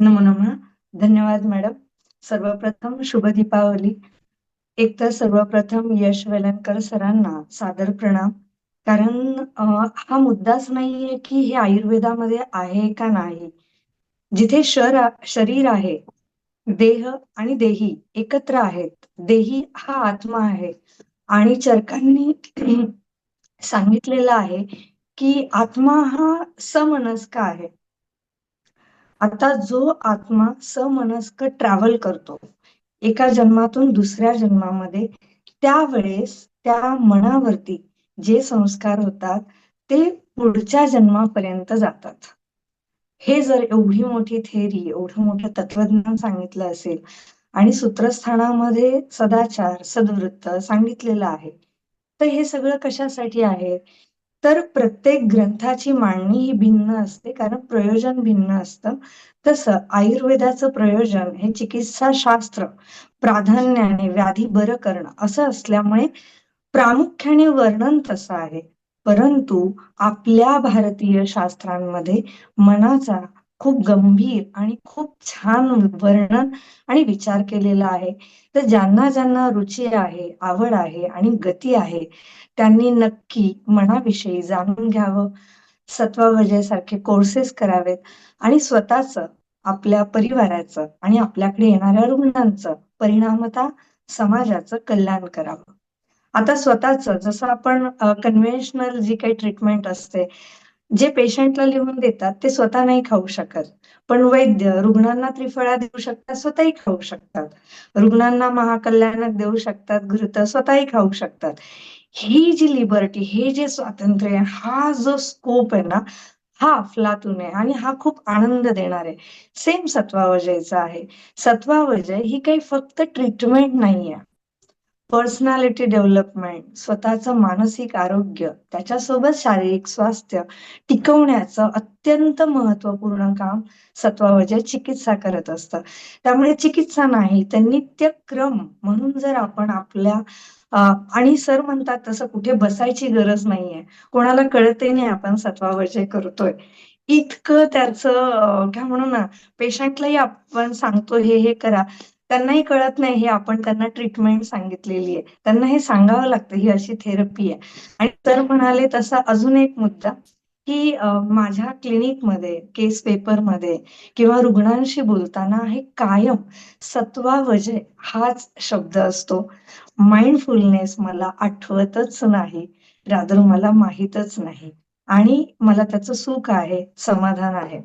नमो नमः. धन्यवाद मॅडम. सर्वप्रथम शुभ दीपावली. एक तर सर्वप्रथम यश वेलणकर सरांना सादर प्रणाम. कारण हा मुद्दाच नाहीये की हे आयुर्वेदामध्ये आहे का नाही. जिथे शर शरीर आहे देह आणि देही एकत्र आहेत. देही हा आत्मा आहे. आणि चरकांनी सांगितलेलं आहे की आत्मा हा समनस्क आहे. आता जो आत्मा समनस्क ट्रॅव्हल करतो एका जन्मातून दुसऱ्या जन्मामध्ये त्यावेळेस त्या मनावरती जे संस्कार होतात ते पुढच्या जन्मापर्यंत जातात. हे जर एवढी मोठी थेरी एवढं मोठं तत्वज्ञान सांगितलं असेल आणि सूत्रस्थानामध्ये सदाचार सद्वृत्त सांगितलेलं आहे तर हे सगळं कशासाठी आहे? तर प्रत्येक ग्रंथाची मांडणी ही भिन्न असते कारण प्रयोजन भिन्न असतं. तसं आयुर्वेदाचं प्रयोजन हे चिकित्सा शास्त्र प्राधान्याने व्याधी बरं करणं असं असल्यामुळे प्रामुख्याने वर्णन तसं आहे. परंतु आपल्या भारतीय शास्त्रांमध्ये मनाचा खूप गंभीर आणि खूप छान वर्णन आणि विचार केलेला आहे. तर ज्यांना ज्यांना रुची आहे आवड आहे आणि गती आहे त्यांनी नक्की मनाविषयी जाणून घ्यावं. सत्वावजयासारखे कोर्सेस करावेत आणि स्वतःच आपल्या परिवाराचं आणि आपल्याकडे येणाऱ्या रुग्णांचं परिणामता समाजाचं कल्याण करावं. आता स्वतःच जसं आपण कन्व्हेन्शनल जी काही ट्रीटमेंट असते जे पेशंटला लिहून देतात ते स्वतः नाही खाऊ शकत. पण वैद्य रुग्णांना त्रिफळा देऊ शकतात स्वतःही खाऊ शकतात. रुग्णांना महाकल्याणक देऊ शकतात घृत स्वतःही खाऊ शकतात. ही जी लिबर्टी हे जे स्वातंत्र्य हा जो स्कोप आहे ना हा अफलातून आहे आणि हा खूप आनंद देणार आहे. सेम सत्वावजयचा आहे. सत्वावजय ही काही फक्त ट्रीटमेंट नाहीये. पर्सनॅलिटी डेव्हलपमेंट स्वतःचं मानसिक आरोग्य त्याच्यासोबत शारीरिक स्वास्थ्य टिकवण्याचं अत्यंत महत्त्वपूर्ण काम सत्वावजय चिकित्सा करत असतं. त्यामुळे चिकित्सा नाही तर नित्यक्रम म्हणून जर आपण आपल्या आणि सर म्हणतात तसं कुठे बसायची गरज नाहीये. कोणाला कळतही नाही आपण सत्वावजय करतोय. इतकं त्याचं काय म्हणू ना पेशंटलाही आपण सांगतो हे हे करा. त्यांनाही कळत नाही हे आपण त्यांना ट्रीटमेंट सांगितलेली आहे. त्यांना हे सांगावं लागतं ही अशी थेरपी आहे. आणि तर म्हणाले तसा अजून एक मुद्दा की माझ्या क्लिनिकमध्ये केस पेपरमध्ये किंवा रुग्णांशी बोलताना हे कायम सत्वावजय हाच शब्द असतो. माइंडफुलनेस मला आठवतच नाही रादर मला माहीतच नाही. आणि मला त्याचं सुख आहे समाधान आहे.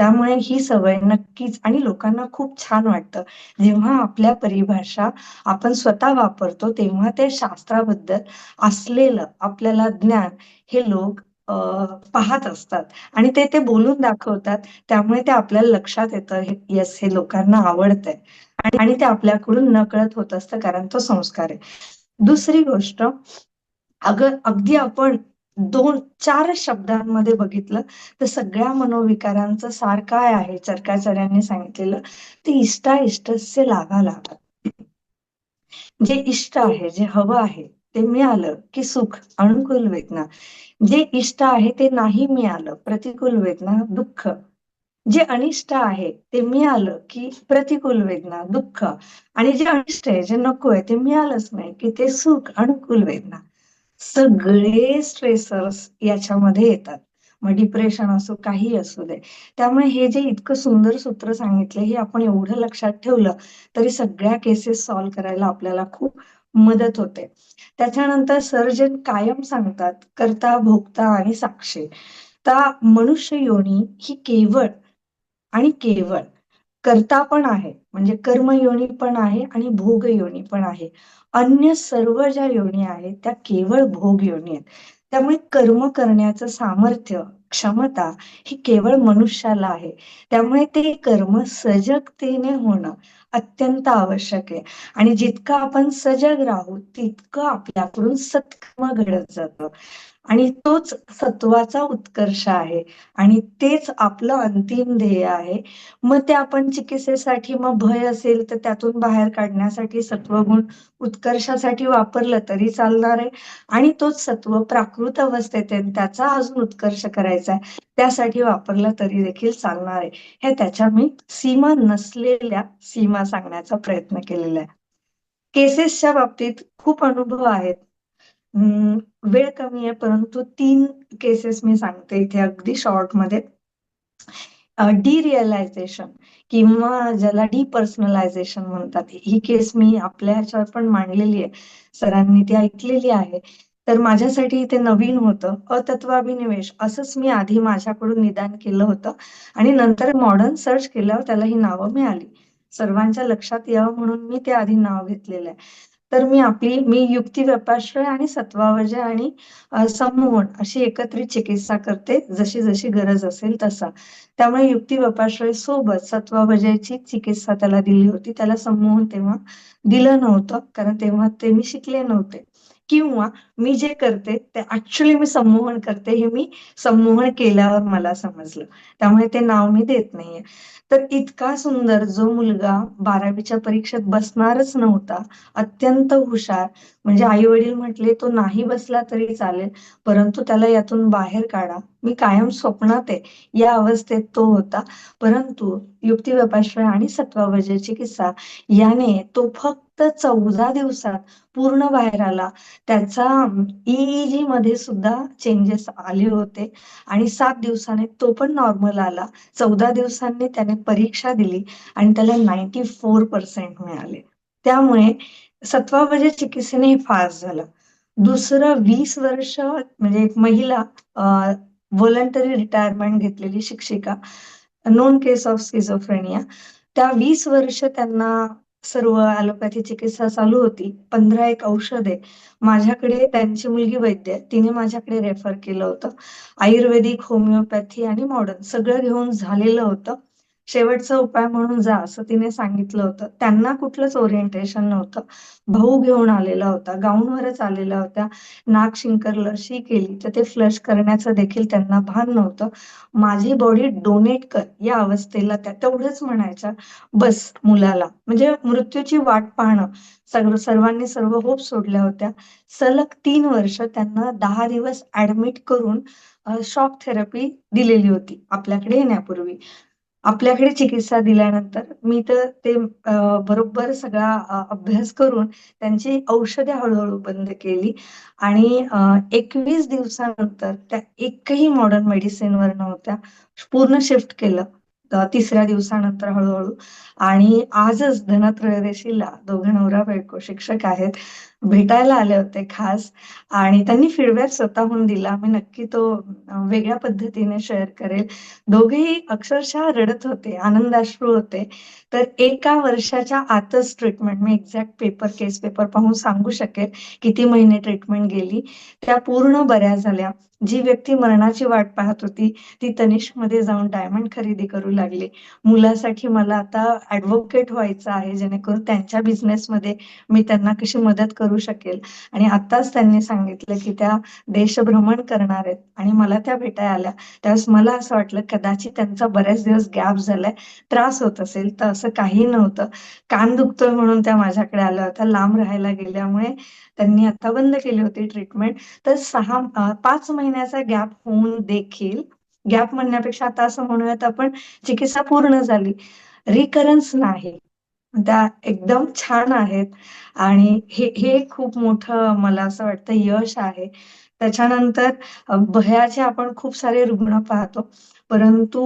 त्यामुळे ही सवय नक्कीच आणि लोकांना खूप छान वाटतं. जेव्हा आपल्या परिभाषा आपण स्वतः वापरतो तेव्हा ते शास्त्राबद्दल असलेलं आपल्याला ज्ञान हे लोक पाहत असतात. आणि ते ते बोलून दाखवतात. त्यामुळे ते आपल्याला लक्षात येतं यस हे लोकांना आवडतंय. आणि ते आपल्याकडून नकळत होत असतं कारण तो संस्कार आहे. दुसरी गोष्ट अगं अगदी आपण दोन चार शब्दांमध्ये बघितलं तर सगळ्या मनोविकारांचं सार काय आहे? चरकाचार्यांनी सांगितलेलं ते इष्टा इष्टस्य लागा लाभा जे इष्ट आहे जे हवं आहे ते मिळालं की सुख अनुकूल वेदना. जे इष्ट आहे ते नाही मिळालं प्रतिकूल वेदना दुःख. जे अनिष्ट आहे ते मिळालं की प्रतिकूल वेदना दुःख. आणि जे अनिष्ट आहे जे नको आहे ते मिळालंच नाही की ते सुख अनुकूल वेदना. सगळे स्ट्रेसर्स याच्यामध्ये येतात. मग डिप्रेशन असो काही असू दे. त्यामुळे हे जे इतकं सुंदर सूत्र सांगितलं हे आपण एवढं लक्षात ठेवलं तरी सगळ्या केसेस सॉल्व्ह करायला आपल्याला खूप मदत होते. त्याच्यानंतर सर्जन कायम सांगतात करता भोगता आणि साक्षी. ता मनुष्य योनी ही केवळ आणि केवळ करता पण आहे म्हणजे कर्म योनी पण आहे आणि भोग योनी पण आहे. अन्य सर्व ज्या योनी आहेत त्या केवळ भोग योनी आहेत. त्यामुळे कर्म करण्याचं सामर्थ्य क्षमता ही केवळ मनुष्याला आहे. त्यामुळे ते कर्म सजगतेने होणं अत्यंत आवश्यक आहे. आणि जितकं आपण सजग राहू तितकं आपल्याकडून सत्कर्म घडत जातं. आणि तोच सत्वाचा उत्कर्ष आहे. आणि तेच आपलं अंतिम ध्येय आहे. मग ते आपण चिकित्सेसाठी मग भय असेल तर त्यातून बाहेर काढण्यासाठी सत्वगुण उत्कर्षासाठी वापरलं तरी चालणार आहे. आणि तोच सत्व प्राकृत अवस्थेत त्याचा अजून उत्कर्ष करायचा करायचा आहे त्यासाठी वापरला तरी देखील चालणार आहे. हे त्याच्या मी सीमा नसलेल्या सीमा सांगण्याचा प्रयत्न केलेला आहे. केसेसच्या बाबतीत खूप अनुभव आहेत. वेळ कमी आहे परंतु तीन केसेस मी सांगते इथे अगदी शॉर्टमध्ये. डिरिअलायझेशन किंवा ज्याला डी पर्सनलायझेशन म्हणतात. ही केस मी आपल्या ह्याच्यावर पण मांडलेली आहे. सरांनी ती ऐकलेली आहे. तर माझ्यासाठी ते नवीन होतं. अतत्वाभिनिवेश. असंच मी आधी माझ्याकडून निदान केलं होतं. आणि नंतर मॉडर्न सर्च केल्यावर त्याला ही नावं मिळाली. सर्वांच्या लक्षात यावं म्हणून मी ते आधी नाव घेतलेलं आहे. तर मी आपली मी युक्ती व्यपाश्रय आणि सत्वावजय आणि संमोहन अशी एकत्रित चिकित्सा करते जशी जशी गरज असेल तसा. त्यामुळे युक्ती व्यपाश्रय सोबत सत्वावजयची चिकित्सा त्याला दिली होती. त्याला संमोहन तेव्हा दिलं नव्हतं. कारण तेव्हा ते मी शिकले नव्हते. किंवा मी जे करते ते ऍक्च्युली मी संमोहन करते हे मी संमोहन केल्यावर मला समजलं. त्यामुळे ते नाव मी देत नाहीये. तर इतका सुंदर जो मुलगा बारावीच्या परीक्षेत बसणारच नव्हता अत्यंत हुशार म्हणजे आई वडील म्हटले तो नाही बसला तरी चालेल परंतु त्याला यातून बाहेर काढा. मी कायम स्वप्नात आहे. या अवस्थेत तो होता. परंतु युक्ती व्यपाश्रय आणि सत्वावजेची किस्सा. याने तो फक्त चौदा दिवसात पूर्ण बाहेर आला. त्याचा ईईजी मध्ये सुद्धा चेंजेस आले होते. आणि सात दिवसाने तो पण नॉर्मल आला. चौदा दिवसांनी त्याने परीक्षा दिली आणि त्याला नाईन्टी फोर पर्सेंट मिळाले. त्यामुळे सत्वावजे चिकित्सेने फास्ट झालं. दुसरं वीस वर्ष म्हणजे एक महिला व्हॉलंटरी रिटायरमेंट घेतलेली शिक्षिका नोन केस ऑफ स्किझोफ्रेनिया त्या वीस वर्ष त्यांना सर्व ॲलोपॅथी चिकित्सा चालू होती. पंधरा एक औषधे. माझ्याकडे त्यांची मुलगी वैद्य तिने माझ्याकडे रेफर केलं होतं. आयुर्वेदिक होमिओपॅथी आणि मॉडर्न सगळं घेऊन झालेलं होतं. शेवटचा उपाय म्हणून जा असं तिने सांगितलं होतं. त्यांना कुठलंच ओरिएंटेशन नव्हतं. भाऊ घेऊन आलेला होता गाऊनवरच आलेला होता नाक शिंकर लशी केली तर ते फ्लश करण्याचं देखील त्यांना भान नव्हतं. माझी बॉडी डोनेट कर या अवस्थेला त्या तेवढंच म्हणायच्या बस मुलाला. म्हणजे मृत्यूची वाट पाहणं. सर्व सर्वांनी सर्व होप सोडल्या होत्या. सलग तीन वर्ष त्यांना दहा दिवस ऍडमिट करून शॉक थेरपी दिलेली होती आपल्याकडे येण्यापूर्वी. आपल्याकडे चिकित्सा दिल्यानंतर मी तर ते बरोबर सगळा अभ्यास करून त्यांची औषधे हळूहळू बंद केली. आणि एकवीस दिवसानंतर त्या एकही मॉडर्न मेडिसिनवर नव्हत्या. पूर्ण शिफ्ट केलं. तिसऱ्या दिवसानंतर हळूहळू. आणि आजच धनत्रयोदशीला दोघं नवरा बायको शिक्षक आहेत. भेटायला आले होते खास आणि त्यांनी फीडबॅक स्वतःहून दिला. मी नक्की तो वेगळ्या पद्धतीने शेअर करेल. दोघेही अक्षरशः रडत होते आनंदाश्रू होते. तर एका वर्षाच्या आतच ट्रीटमेंट मी एक्झॅक्ट पेपर केस पेपर पाहून सांगू शकेल किती महिने ट्रीटमेंट गेली. त्या पूर्ण बऱ्या झाल्या. जी व्यक्ती मरणाची वाट पाहत होती ती तनिष्कमध्ये जाऊन डायमंड खरेदी करू लागली. मुलासाठी मला आता ऍडव्होकेट व्हायचं आहे जेणेकरून त्यांच्या बिझनेसमध्ये मी त्यांना कशी मदत करू शकेल. आणि आताच त्यांनी सांगितलं की त्या देशभ्रमण करणार आहेत. आणि मला त्या भेटायला आल्या. त्यावेळेस मला असं वाटलं कदाचित त्यांचा बऱ्याच दिवस गॅप झालाय त्रास होत असेल. तर असं काही नव्हतं. कान दुखतोय म्हणून त्या माझ्याकडे आल्या होत्या. लांब राहायला गेल्यामुळे त्यांनी आता बंद केली होती ट्रीटमेंट. तर सहा पाच महिन्याचा गॅप होऊन देखील गॅप म्हणण्यापेक्षा आता असं म्हणूयात आपण चिकित्सा पूर्ण झाली. रिकरन्स नाही. त्या एकदम छान आहेत. आणि हे हे खूप मोठं मला असं वाटतं यश आहे. त्याच्यानंतर भयाचे आपण खूप सारे रुग्ण पाहतो. परंतु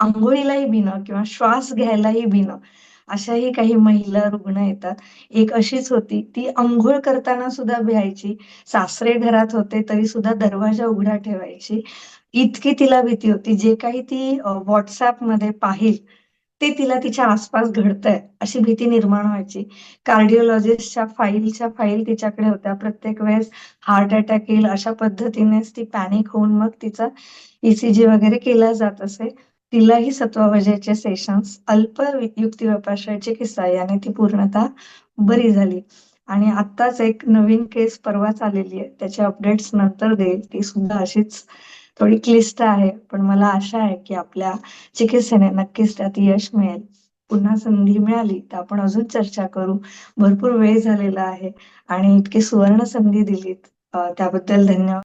आंघोळीलाही बिणं किंवा श्वास घ्यायलाही बिणं अशाही काही महिला रुग्ण येतात. एक अशीच होती. ती अंघोळ करताना सुद्धा भ्यायची. सासरे घरात होते तरी सुद्धा दरवाजा उघडा ठेवायची. इतकी तिला भीती होती. जे काही ती व्हॉट्सअपमध्ये पाहिल ते तिला तिच्या आसपास घडतंय अशी भीती निर्माण व्हायची. कार्डिओलॉजिस्टच्या फाईलच्या फाईल तिच्याकडे होत्या. प्रत्येक वेळेस हार्ट अटॅक येईल अशा पद्धतीनेच ती पॅनिक होऊन मग तिचा ईसीजी वगैरे केला जात असे. तिलाही सत्वावजेचे सेशन्स अल्प युक्ती व्यपाश्रयाचे किस्सा याने ती पूर्णतः बरी झाली. आणि आत्ताच एक नवीन केस परवाच आलेली आहे. त्याचे अपडेट्स नंतर देईल. ती सुद्धा अशीच थोडी क्लिष्ट आहे पण मला आशा आहे की आपल्या चिकित्सेने नक्कीच त्यात यश मिळेल. पुन्हा संधी मिळाली तर आपण अजून चर्चा करू. भरपूर वेळ झालेला आहे आणि इतकी सुवर्ण संधी दिलीत. त्याबद्दल धन्यवाद.